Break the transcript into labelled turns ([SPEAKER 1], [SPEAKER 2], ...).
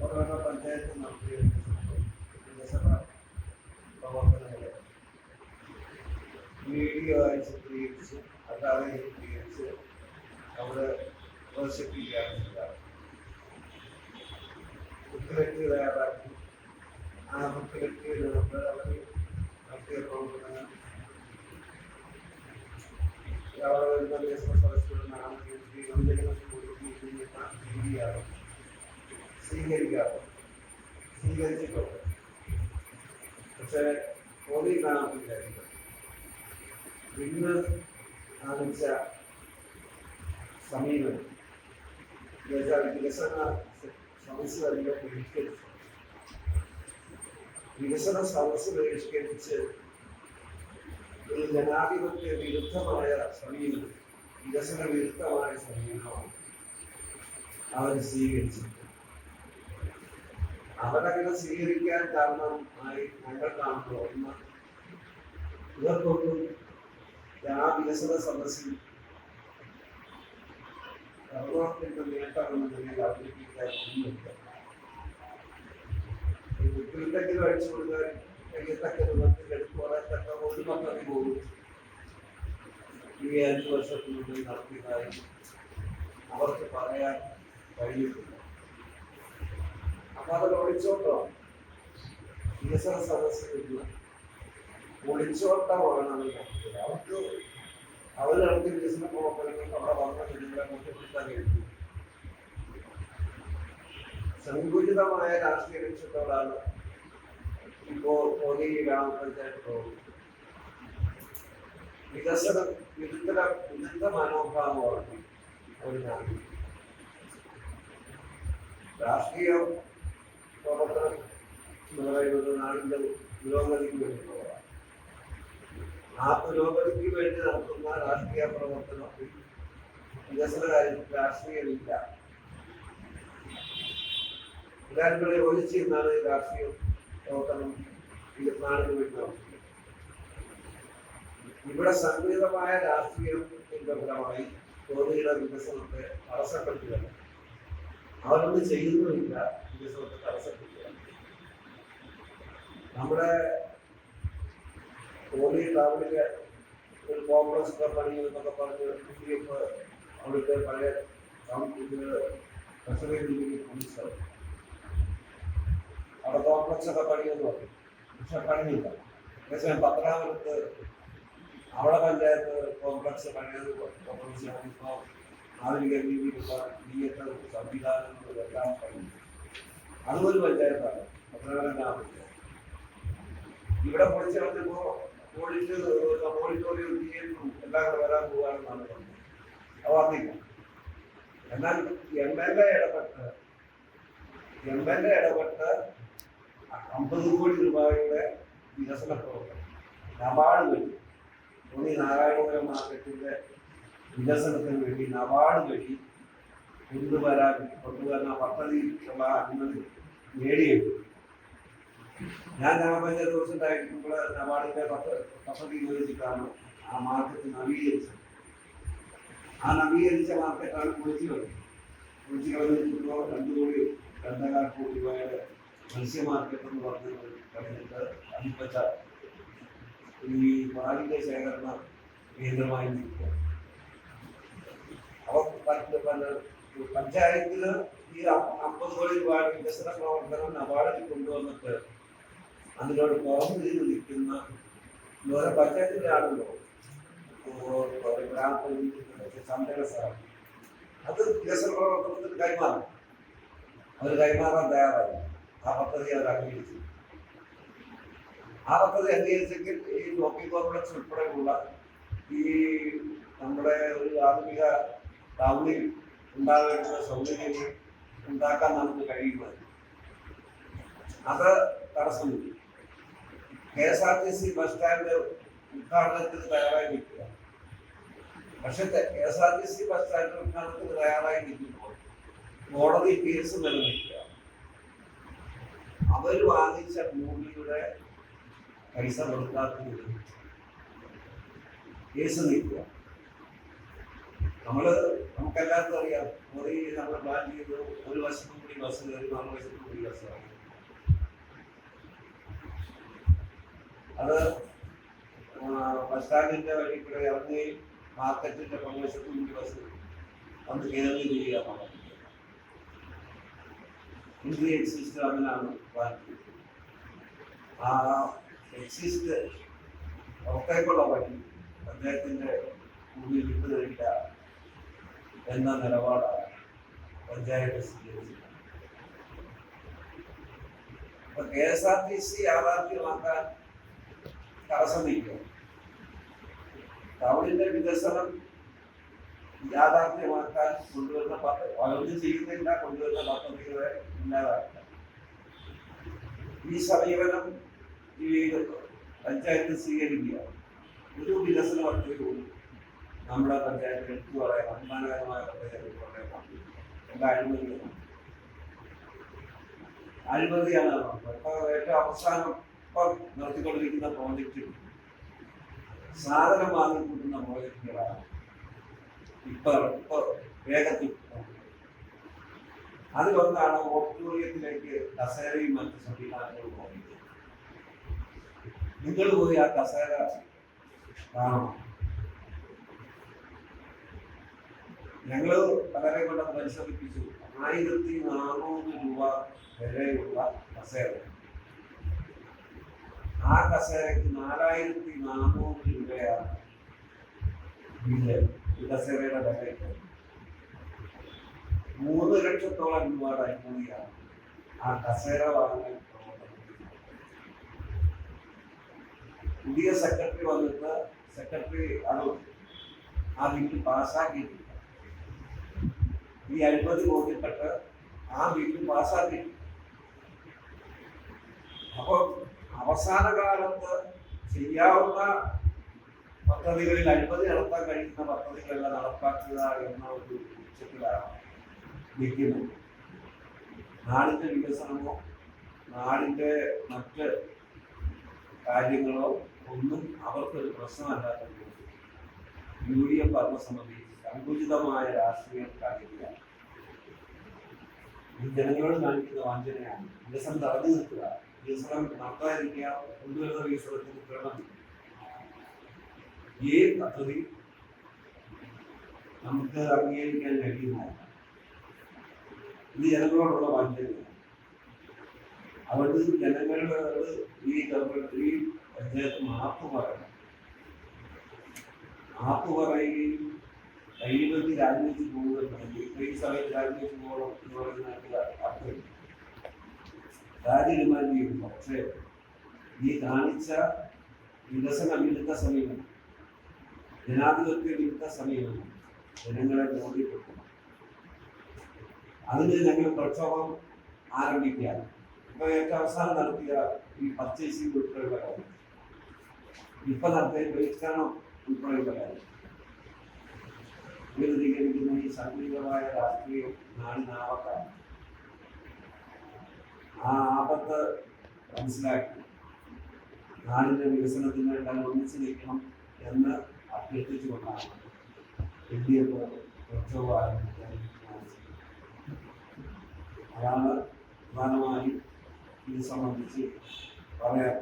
[SPEAKER 1] ഓരോരോ പഞ്ചായത്ത് നടത്തിയ വികസന പ്രവർത്തനങ്ങളെ വീഡിയോ ആയി ചിത്രീകരിച്ച് അല്ലാതെ ചിത്രീകരിച്ച് അവിടെ പ്രദർശിപ്പിക്കുകയാണ് ചെയ്യാറ് ബുക്കിലെറ്റ് തയ്യാറാക്കി നമ്മൾ അവർ നടത്തിയ പ്രവർത്തനങ്ങൾ അവിടെ സ്വീകരിക്കാറ് സ്വീകരിച്ചിട്ടുണ്ട്. പക്ഷേ മോദി കാണാൻ വിചാരിക്കുന്നത് ഇന്ന് കാണിച്ച സമീപനം എന്നുവെച്ചാൽ വികസന സദസ് തന്നെ ബഹിഷ്കരിച്ചു വികസന സദസ്സ് ബഹിഷ്കരിച്ച് ഒരു ജനാധിപത്യ വിരുദ്ധമായ സമീപനം വികസന വിരുദ്ധമായ സമീപനമാണ് അവർ സ്വീകരിച്ചത് അവരങ്ങനെ സ്വീകരിക്കാൻ കാരണമായി ഞങ്ങൾ കാണുന്നു ഒന്ന് ഇവർക്കൊന്നും ആ വികസന സദസ്സിൽ കേരളത്തിന്റെ നേട്ടമെന്ന നിലയിൽ അവതരിപ്പിക്കാൻ ഒന്നുമില്ല എന്തെങ്കിലും അടിച്ചു കൊടുക്കാൻ കഴിയത്തക്ക രൂപത്തിൽ എടുത്തു പറയത്തക്ക ഒരു പദ്ധതി പോലും ഈ അഞ്ചു വർഷത്തിനുള്ളിൽ നടത്തിയതായി അവർക്ക് പറയാൻ കഴിയുന്നില്ല അപ്പൊ അത് ഒളിച്ചോട്ടമാണ് സദസ്സിൽ ഒളിച്ചോട്ടമാണ് അവർക്ക് അവർ നടത്തിയ പ്രവർത്തനങ്ങൾ അവിടെ വന്ന ജനങ്ങളെ കുറ്റപ്പെടുത്താൻ കഴിയും സങ്കുചിതമായ രാഷ്ട്രീയ ലക്ഷ്യത്തോടാണ് ഇപ്പോ മോദി ഗ്രാമപഞ്ചായത്ത് പ്രവർത്തിക്കുന്നത്. വികസന വിരുദ്ധ വിരുദ്ധ മനോഭാവമാണ് ഒരു രാഷ്ട്രീയ പ്രവർത്തനം എന്ന് പറയുന്നത് നാടിന്റെ പുരോഗതിക്ക് വേണ്ടിയുള്ളതാണ് ആ പുരോഗതിക്ക് വേണ്ടി നടത്തുന്ന രാഷ്ട്രീയ പ്രവർത്തനത്തിൽ വികസന കാര്യത്തിൽ രാഷ്ട്രീയമില്ല എല്ലാവരും കൂടെ ഒഴിച്ച് രാഷ്ട്രീയ പ്രവർത്തനം നാടിന് വേണ്ടി നടത്തുന്നത് ഇവിടെ സംഘടിതമായ രാഷ്ട്രീയത്തിന്റെ ഫലമായി തോന്നിയുടെ വികസനത്തെ തടസ്സപ്പെടുത്തുകയാണ് അവരൊന്നും ചെയ്യുന്നുമില്ല. വികസനത്തെ തടസ്സപ്പെടുത്തുക നമ്മുടെ തോന്നി രാവിലെ ഒരു കോൺഗ്രസ് ഒക്കെ പണി എന്നൊക്കെ പറഞ്ഞ് യു ഡി എഫ് അവിടുത്തെ പഴയ ട്രഷറി പോലീസ് അവിടെ കോൺഗ്രസ് ഒക്കെ പണിയെന്ന് പറഞ്ഞു. പക്ഷെ പണിയില്ല. പക്ഷേ പത്രാമത്ത് അവിടെ പഞ്ചായത്ത് കോംപ്ലക്സ് പണിയത് കോംപ്ലക്സ് ഇപ്പോൾ ആധുനിക രീതിയിലുള്ള നീയത്ത സംവിധാനങ്ങളും എല്ലാം പണി അതൊരു പഞ്ചായത്താണ് ഇവിടെ പൊളിച്ചു കളഞ്ഞപ്പോ ഓഡിറ്റ് ഓഡിറ്റോറിയം തിയേറ്ററും എല്ലാം വരാൻ പറഞ്ഞത്. അത് അറിയില്ല എന്നാൽ എം എൽ എ ഇടപെട്ട് എം എൽ എ ഇടപെട്ട് അമ്പത് കോടി രൂപയുടെ വികസന പ്രവർത്തനം. വഴി. നാരായണപുരം മാർക്കറ്റിന്റെ വികസനത്തിന് വേണ്ടി നബാർഡ് വഴി കൊണ്ടുവരാൻ കൊണ്ടുവരുന്ന പദ്ധതിക്കുള്ള അനുമതി നേടിയെടുത്തു. ഞാൻ ഗ്രാമപഞ്ചായത്ത് പ്രസിഡന്റായിരിക്കുമ്പോൾ നബാർഡിന്റെ പത്ത് പദ്ധതി ഉപയോഗിച്ചിട്ടാണ് ആ മാർക്കറ്റ് നവീകരിച്ചത്. ആ നവീകരിച്ച മാർക്കറ്റാണ് പൊളിച്ചു കളഞ്ഞത് പൊളിച്ചു കളഞ്ഞിട്ടുള്ള രണ്ടു കോടി രണ്ടേകാൽ കോടി രൂപയുടെ മത്സ്യ മാർക്കറ്റ് എന്ന് പറഞ്ഞത് കഴിഞ്ഞിട്ട് അതിപ്പച്ച ഈ പാലിന്റെ ശേഖരണ കേന്ദ്രമായി നിൽക്കുക അപ്പൊ പഞ്ച- പഞ്ച- പഞ്ചായത്തിൽ ഈ അമ്പത് കോടി രൂപ വികസന പ്രവർത്തനം നബാർഡിൽ കൊണ്ടുവന്നിട്ട് അതിനോട് പുറമു നിന്ന് നിൽക്കുന്ന വേറെ പഞ്ചായത്തിന്റെ ആണല്ലോ സംരംഭ സ്ഥാപനം അത് വികസന പ്രവർത്തനത്തിന് കൈമാറും. അവർ കൈമാറാൻ തയ്യാറായി. ആ പദ്ധതി അവർ അംഗീകരിച്ചു. ആ പദ്ധതി അംഗീകരിച്ചെങ്കിൽ ഈ ലോക്കൽ കോർപ്പറേഷൻ ഉൾപ്പെടെയുള്ള ഈ നമ്മുടെ ഒരു ആധുനിക ടൗണിൽ ഉണ്ടാകേണ്ട സൗകര്യങ്ങൾ ഉണ്ടാക്കാൻ നമുക്ക് കഴിയുന്നത്. അത് തടസ്സമില്ല. K S R T C bus stand ഉദ്ഘാടനത്തിന് തയ്യാറായി നിൽക്കുക. പക്ഷെ K S R T C bus stand ഉദ്ഘാടനത്തിന് തയ്യാറായി നിൽക്കുമ്പോൾ കോടതി കേസ് നിലനിൽക്കുക. അവർ വാങ്ങിച്ച ഭൂമിയുടെ പൈസ കൊടുക്കാത്തത് കേസ് നിൽക്കുക. നമ്മൾ നമുക്കെല്ലാവർക്കും അറിയാം. മുറി നമ്മൾ പ്ലാൻ ചെയ്തു. ഒരു വശത്തും കൂടി ബസ് കയറി നാല് വശത്തും കൂടി ബസ് ഇറങ്ങി. അത് ബസ് സ്റ്റാൻഡിന്റെ വഴി കൂടെ ഇറങ്ങുകയും മാർക്കറ്റിന്റെ മറുവശത്ത് കൂടി ബസ് വന്ന് കയറുകയും ചെയ്യുക. എന്നുള്ളത് ഇന്ത്യ എക്സിസ്റ്റ് അങ്ങനെയാണ് വാങ്ങിയത് ആ എക്സിസ്റ്റ് പുറത്തേക്കുള്ള വഴി അദ്ദേഹത്തിന്റെ ഭൂമി വിട്ടു തരില്ല. എന്ന നിലപാടാണ് പഞ്ചായത്ത് സ്വീകരിച്ചത് അപ്പൊ K S R T C യാഥാർത്ഥ്യമാക്കാൻ തടസ്സം നിൽക്കും ടൗണിന്റെ വികസനം യാഥാർത്ഥ്യമാക്കാൻ കൊണ്ടുവരുന്ന ഒന്നും ചെയ്യുന്നില്ല കൊണ്ടുവരുന്ന പദ്ധതികളെ ഇല്ലാതാക്കുക. ഈ സമീപനം ഈ പഞ്ചായത്ത് സ്വീകരിക്കുക. ഒരു വികസന പദ്ധതികളും നമ്മുടെ പഞ്ചായത്ത് പറയാൻ അഭിമാനകരമായ പറയാൻ എന്താ അഴിമതിയാണ് അഴിമതിയാണ് ഇപ്പൊ ഏറ്റവും അവസാനം ഇപ്പം നടത്തിക്കൊണ്ടിരിക്കുന്ന പ്രോജക്റ്റ് സാധനം വാങ്ങിക്കൂട്ടുന്ന പ്രോജക്റ്റുകളാണ് ഇപ്പൊ ഇപ്പൊ വേഗത്തിൽ. അതിലൊന്നാണ് ഓഡിറ്റോറിയത്തിലേക്ക് കസേരയും മറ്റു സംവിധാനങ്ങളും പോകുന്നത് നിങ്ങൾ പോയി ആ കസേര കാണണം. ഞങ്ങൾ വളരെ കൊണ്ട് പരിശ്രമിപ്പിച്ചു. ആയിരത്തി നാനൂറ് രൂപ വിലയുള്ള കസേര. ആ കസേരയ്ക്ക് നാലായിരത്തി നാനൂറ് രൂപയാണ് ബില്ല് ഈ കസേരയുടെ വില മൂന്ന് ലക്ഷത്തോളം രൂപയുടെ അഴിമതിയാണ് ആ കസേര വാങ്ങാൻ പുതിയ സെക്രട്ടറി വന്നിട്ട് സെക്രട്ടറി അത് ആ ബില്ല് പാസ്സാക്കിയിട്ടില്ല. ഈ അഴിമതി ബോധ്യപ്പെട്ട് ആ ബില്ല് പാസ്സാക്കി. അപ്പോൾ അവസാന കാലത്ത് ചെയ്യാവുന്ന പദ്ധതികളിൽ അഴിമതി നടത്താൻ കഴിയുന്ന പദ്ധതികളെല്ലാം നടപ്പാക്കുക എന്ന ഒരു ലക്ഷ്യത്തിലാണ് നിൽക്കുന്നത്. നാടിന്റെ വികസനമോ നാടിന്റെ മറ്റ് കാര്യങ്ങളോ ഒന്നും അവർക്കൊരു പ്രശ്നമല്ലാത്ത യു ഡി എഫ് ഭരണസമിതി സങ്കുചിതമായ രാഷ്ട്രീയം കാണിക്കുകയാണ് ഈ ജനങ്ങളോട് കാണിക്കുന്ന വാഞ്ചനയാണ്. വികസനം തടഞ്ഞു നിൽക്കുക. വികസനം നടത്താതിരിക്കുക. കൊണ്ടുവരുന്ന വികസനത്തിന് ക്രമം ഈ പദ്ധതി നമുക്ക് അംഗീകരിക്കാൻ കഴിയുന്നതല്ല ഇത് ജനങ്ങളോടുള്ള വാഞ്ചനയാണ്. അതുകൊണ്ട് ജനങ്ങളോട് ഈ ഗവൺമെന്റ് ഈ പഞ്ചായത്ത് മാപ്പ് പറയണം. മാപ്പ് പറയുകയും കഴിയുമെന്ന് രാജിവെച്ച് പോകുന്നുണ്ടെങ്കിൽ ഇപ്പൊ ഈ സമയത്ത് രാജിവെച്ച് പോകണം എന്ന് പറയുന്നതിനകത്ത് അർത്ഥമില്ല പക്ഷേ ഈ കാണിച്ച വികസന വിരുദ്ധ സമീപനം ജനാധിപത്യ വിരുദ്ധ സമീപനം ജനങ്ങളെ ബോധ്യപ്പെടുത്തണം. അതിന് ഞങ്ങൾ പ്രക്ഷോഭം ആരംഭിക്കുകയാണ്. ഇപ്പൊ ഏറ്റവും അവസാനം നടത്തിയ ഈ പർച്ചേസിംഗ് ഉൾപ്പെടെയുള്ള കാര്യം. ഇപ്പൊ നടത്തിയ ബഹിഷ്കരണം ഉൾപ്പെടെയുള്ള കാര്യം. വിരുദ്ധീകരിക്കുന്ന ഈ സംഘടിതമായ രാഷ്ട്രീയം നാടിനാവത്താണ് ആ ആപത്ത് മനസ്സിലാക്കി. നാടിന്റെ വികസനത്തിന് എല്ലാം ഒന്നിച്ചു നിൽക്കണം എന്ന് അഭ്യർത്ഥിച്ചുകൊണ്ടാണ് എൽ ഡി എഫ് പ്രക്ഷോഭം ആരംഭിക്കാൻ അതാണ് പ്രധാനമായും ഇത് സംബന്ധിച്ച് പറയാൻ